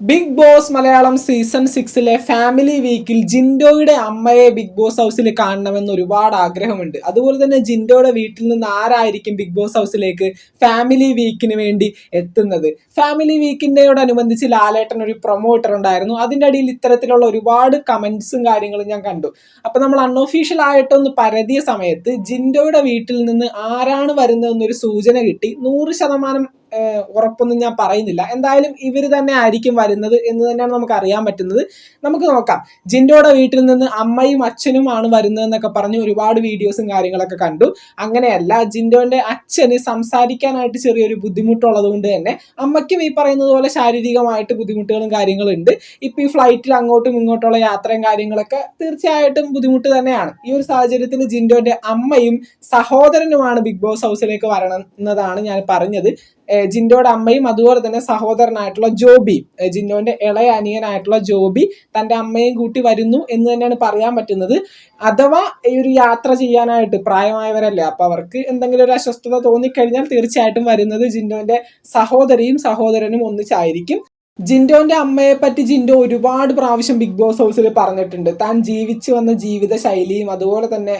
Big boss Malayalam season സിക്സിലെ family വീക്കിൽ ജിൻഡോയുടെ അമ്മയെ ബിഗ് ബോസ് ഹൗസിൽ കാണണമെന്ന് ഒരുപാട് ആഗ്രഹമുണ്ട്. അതുപോലെ തന്നെ ജിൻഡോയുടെ വീട്ടിൽ നിന്ന് ആരായിരിക്കും ബിഗ് ബോസ് ഹൗസിലേക്ക് ഫാമിലി വീക്കിന് വേണ്ടി എത്തുന്നത്? ഫാമിലി വീക്കിന്റെയോടനുബന്ധിച്ച് ലാലേട്ടൻ ഒരു പ്രൊമോട്ടർ ഉണ്ടായിരുന്നു. അതിന്റെ അടിയിൽ ഇത്തരത്തിലുള്ള ഒരുപാട് കമൻസും കാര്യങ്ങളും ഞാൻ കണ്ടു. അപ്പോൾ നമ്മൾ അൺഒഫീഷ്യൽ ആയിട്ടൊന്ന് പരതിയ സമയത്ത് ജിൻഡോയുടെ വീട്ടിൽ നിന്ന് ആരാണ് വരുന്നതെന്നൊരു സൂചന കിട്ടി. നൂറ് ശതമാനം ഉറപ്പൊന്നും ഞാൻ പറയുന്നില്ല. എന്തായാലും ഇവർ തന്നെ ആയിരിക്കും വരുന്നത് എന്ന് തന്നെയാണ് നമുക്ക് അറിയാൻ പറ്റുന്നത്. നമുക്ക് നോക്കാം. ജിൻഡോയുടെ വീട്ടിൽ നിന്ന് അമ്മയും അച്ഛനുമാണ് വരുന്നതെന്നൊക്കെ പറഞ്ഞ് ഒരുപാട് വീഡിയോസും കാര്യങ്ങളൊക്കെ കണ്ടു. അങ്ങനെയല്ല ജിൻഡോന്റെ അച്ഛന് സംസാരിക്കാനായിട്ട് ചെറിയൊരു ബുദ്ധിമുട്ടുള്ളത് കൊണ്ട് തന്നെ അമ്മയ്ക്കും ഈ പറയുന്നത് പോലെ ശാരീരികമായിട്ട് ബുദ്ധിമുട്ടുകളും കാര്യങ്ങളും ഉണ്ട് ഇപ്പൊ ഈ ഫ്ലൈറ്റിൽ അങ്ങോട്ടും ഇങ്ങോട്ടുള്ള യാത്രയും കാര്യങ്ങളൊക്കെ തീർച്ചയായിട്ടും ബുദ്ധിമുട്ട് തന്നെയാണ്. ഈ ഒരു സാഹചര്യത്തിൽ ജിൻഡോന്റെ അമ്മയും സഹോദരനുമാണ് ബിഗ് ബോസ് ഹൗസിലേക്ക് വരണം എന്നതാണ് ഞാൻ പറഞ്ഞത്. ജിൻഡോയുടെ അമ്മയും അതുപോലെ തന്നെ സഹോദരനായിട്ടുള്ള ജോബി ജിൻഡോന്റെ ഇളയ അനിയനായിട്ടുള്ള ജോബി തന്റെ അമ്മയും കൂട്ടി വരുന്നു എന്ന് തന്നെയാണ് പറയാൻ പറ്റുന്നത്. അഥവാ ഈ ഒരു യാത്ര ചെയ്യാനായിട്ട് പ്രായമായവരല്ലേ അപ്പൊ അവർക്ക് എന്തെങ്കിലും ഒരു അസ്വസ്ഥത തോന്നിക്കഴിഞ്ഞാൽ തീർച്ചയായിട്ടും വരുന്നത് ജിൻഡോന്റെ സഹോദരിയും സഹോദരനും ഒന്നിച്ചായിരിക്കും. ജിൻഡോന്റെ അമ്മയെ പറ്റി ജിൻഡോ ഒരുപാട് പ്രാവശ്യം ബിഗ് ബോസ് ഹൗസിൽ പറഞ്ഞിട്ടുണ്ട്. താൻ ജീവിച്ചു വന്ന ജീവിത ശൈലിയും അതുപോലെ തന്നെ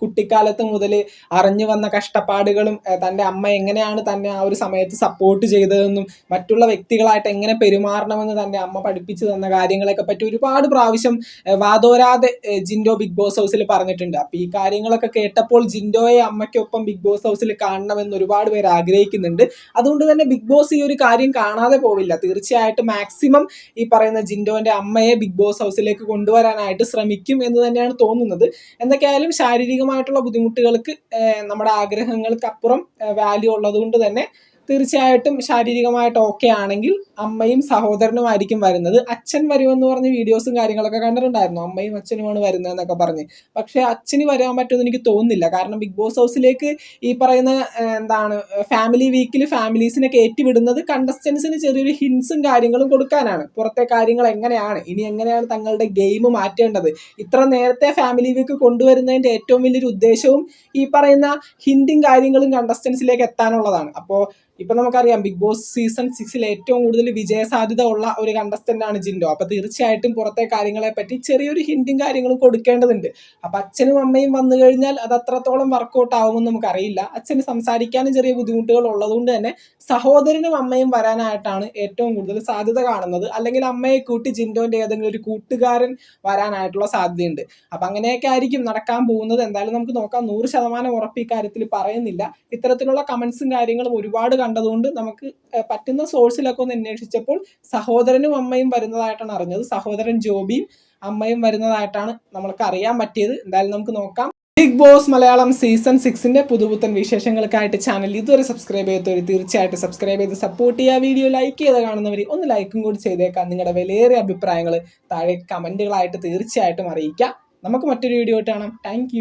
കുട്ടിക്കാലത്ത് മുതൽ അറിഞ്ഞു വന്ന കഷ്ടപ്പാടുകളും തന്റെ അമ്മ എങ്ങനെയാണ് തന്നെ ആ ഒരു സമയത്ത് സപ്പോർട്ട് ചെയ്തതെന്നും മറ്റുള്ള വ്യക്തികളായിട്ട് എങ്ങനെ പെരുമാറണമെന്ന് തന്റെ അമ്മ പഠിപ്പിച്ചു തന്ന കാര്യങ്ങളെയൊക്കെ പറ്റി ഒരുപാട് പ്രാവശ്യം വാതോരാതെ ജിൻഡോ ബിഗ് ബോസ് ഹൗസിൽ പറഞ്ഞിട്ടുണ്ട്. അപ്പൊ ഈ കാര്യങ്ങളൊക്കെ കേട്ടപ്പോൾ ജിൻഡോയെ അമ്മയ്ക്കൊപ്പം ബിഗ് ബോസ് ഹൗസിൽ കാണണമെന്ന് ഒരുപാട് പേര് ആഗ്രഹിക്കുന്നുണ്ട്. അതുകൊണ്ട് തന്നെ ബിഗ് ബോസ് ഈ ഒരു കാര്യം കാണാതെ പോവില്ല. തീർച്ചയായിട്ടും മാക്സിമം ഈ പറയുന്ന ജിൻഡോന്റെ അമ്മയെ ബിഗ് ബോസ് ഹൗസിലേക്ക് കൊണ്ടുവരാനായിട്ട് ശ്രമിക്കും എന്ന് തന്നെയാണ് തോന്നുന്നത്. എന്തൊക്കെയായാലും ശാരീരികമായിട്ടുള്ള ബുദ്ധിമുട്ടുകൾക്ക് നമ്മുടെ ആഗ്രഹങ്ങൾക്ക് അപ്പുറം വാല്യൂ ഉള്ളത് കൊണ്ട് തന്നെ തീർച്ചയായിട്ടും ശാരീരികമായിട്ട് ഓക്കെ ആണെങ്കിൽ അമ്മയും സഹോദരനുമായിരിക്കും വരുന്നത്. അച്ഛൻ വരുമെന്ന് പറഞ്ഞ് വീഡിയോസും കാര്യങ്ങളൊക്കെ കണ്ടിട്ടുണ്ടായിരുന്നു. അമ്മയും അച്ഛനുമാണ് വരുന്നതെന്നൊക്കെ പറഞ്ഞ്. പക്ഷെ അച്ഛന് വരാൻ പറ്റുമെന്ന് എനിക്ക് തോന്നുന്നില്ല. കാരണം ബിഗ് ബോസ് ഹൗസിലേക്ക് ഈ പറയുന്ന എന്താണ് ഫാമിലി വീക്കിൽ ഫാമിലീസിനെ കയറ്റി വിടുന്നത് കണ്ടസ്റ്റൻസിന് ചെറിയൊരു ഹിൻസും കാര്യങ്ങളും കൊടുക്കാനാണ്. പുറത്തെ കാര്യങ്ങൾ എങ്ങനെയാണ്? ഇനി എങ്ങനെയാണ് തങ്ങളുടെ ഗെയിം മാറ്റേണ്ടത്? ഇത്ര നേരത്തെ ഫാമിലി വീക്ക് കൊണ്ടുവരുന്നതിന്റെ ഏറ്റവും വലിയൊരു ഉദ്ദേശവും ഈ പറയുന്ന ഹിന്ദിയും കാര്യങ്ങളും കണ്ടസ്റ്റൻസിലേക്ക് എത്താനുള്ളതാണ്. അപ്പോൾ ഇപ്പൊ നമുക്കറിയാം ബിഗ് ബോസ് സീസൺ സിക്സിൽ ഏറ്റവും കൂടുതൽ വിജയ സാധ്യത ഉള്ള ഒരു കണ്ടസ്റ്റന്റ് ആണ് ജിൻഡോ. അപ്പൊ തീർച്ചയായിട്ടും പുറത്തെ കാര്യങ്ങളെ പറ്റി ചെറിയൊരു ഹിന്റും കാര്യങ്ങളും കൊടുക്കേണ്ടതുണ്ട്. അപ്പൊ അച്ഛനും അമ്മയും വന്നു കഴിഞ്ഞാൽ അത് അത്രത്തോളം വർക്കൗട്ട് ആവുമെന്ന് നമുക്കറിയില്ല. അച്ഛന് സംസാരിക്കാനും ചെറിയ ബുദ്ധിമുട്ടുകൾ ഉള്ളതുകൊണ്ട് തന്നെ സഹോദരനും അമ്മയും വരാനായിട്ടാണ് ഏറ്റവും കൂടുതൽ സാധ്യത കാണുന്നത്. അല്ലെങ്കിൽ അമ്മയെ കൂട്ടി ജിൻഡോന്റെ ഏതെങ്കിലും ഒരു കൂട്ടുകാരൻ വരാനായിട്ടുള്ള സാധ്യതയുണ്ട്. അപ്പൊ അങ്ങനെയൊക്കെ ആയിരിക്കും നടക്കാൻ പോകുന്നത്. എന്തായാലും നമുക്ക് നോക്കാം. നൂറ് ശതമാനം ഉറപ്പ് ഈ കാര്യത്തിൽ പറയുന്നില്ല. ഇത്തരത്തിലുള്ള കമന്റ്സും കാര്യങ്ങളും ഒരുപാട് കണ്ടതുകൊണ്ട് നമുക്ക് പറ്റുന്ന സോഴ്സിലൊക്കെ ഒന്ന് അന്വേഷിച്ചപ്പോൾ സഹോദരനും അമ്മയും വരുന്നതായിട്ടാണ് അറിഞ്ഞത്. സഹോദരൻ ജോബിയും അമ്മയും വരുന്നതായിട്ടാണ് നമ്മൾക്ക് അറിയാൻ പറ്റിയത്. എന്തായാലും നമുക്ക് നോക്കാം. ബിഗ് ബോസ് മലയാളം സീസൺ സിക്സിന്റെ പുതുപുത്തൻ വിശേഷങ്ങൾക്കായിട്ട് ചാനൽ ഇതുവരെ സബ്സ്ക്രൈബ് ചെയ്തവർ തീർച്ചയായിട്ടും സബ്സ്ക്രൈബ് ചെയ്ത് സപ്പോർട്ട് ചെയ്യുക. വീഡിയോ ലൈക്ക് ചെയ്ത് കാണുന്നവർ ഒന്ന് ലൈക്കും കൂടി ചെയ്തേക്കാം. നിങ്ങളുടെ വിലയേറിയ അഭിപ്രായങ്ങൾ താഴെ കമന്റുകളായിട്ട് തീർച്ചയായിട്ടും അറിയിക്കാം നമുക്ക് മറ്റൊരു വീഡിയോ കാണാം. താങ്ക്